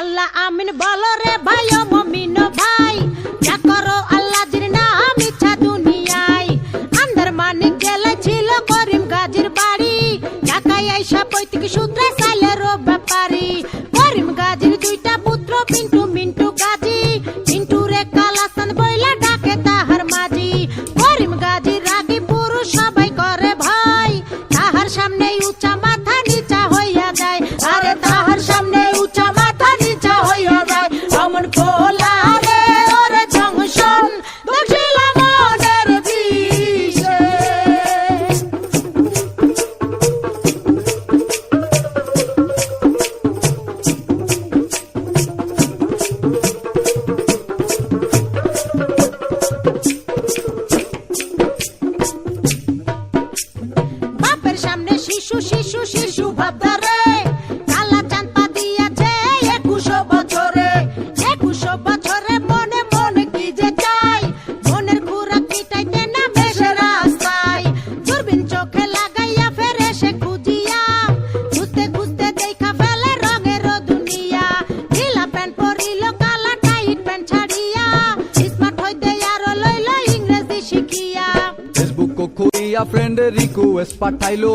আল্লাহ আমিন বলো রে ভাই, ও মমিন ভাই। যা করো আল্লাহ জির নাম ইচ্ছা দুনিয়ায়। আন্দার মানিক জেলা ছিল করিম গাজির বাড়ি। ঢাকায় আইসা পৈতৃক সূত্রে সাইলের ব্যাপারী। শিশু শিশু ভাবদারে কালা চাঁদ পা দিয়াছে একুশো বছরে। একুশো বছরে মনে মনে কি যে চাই, মনের খুরাক মিটাইতে না বেশে রাস্তায়। দূরবীন চোখে লাগাইয়া ফেরে সে খুঁজিয়া, খুঁজতে খুঁজতে দেখা ফেলে রঙের দুনিয়া। ঢিলা প্যান্ট পরিল, কালা টাইট প্যান্ট ছাড়িয়া, স্মার্ট হইতে আরও লইল ইংরেজি শিখিয়া। ফেসবুক খুইয়া ফ্রেন্ড রিকোয়েস্ট পাঠাইলো।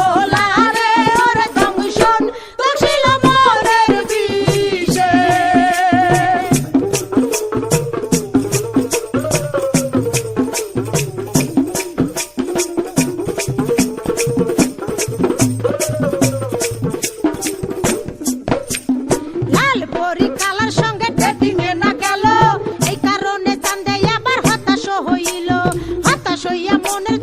হইয়া মনের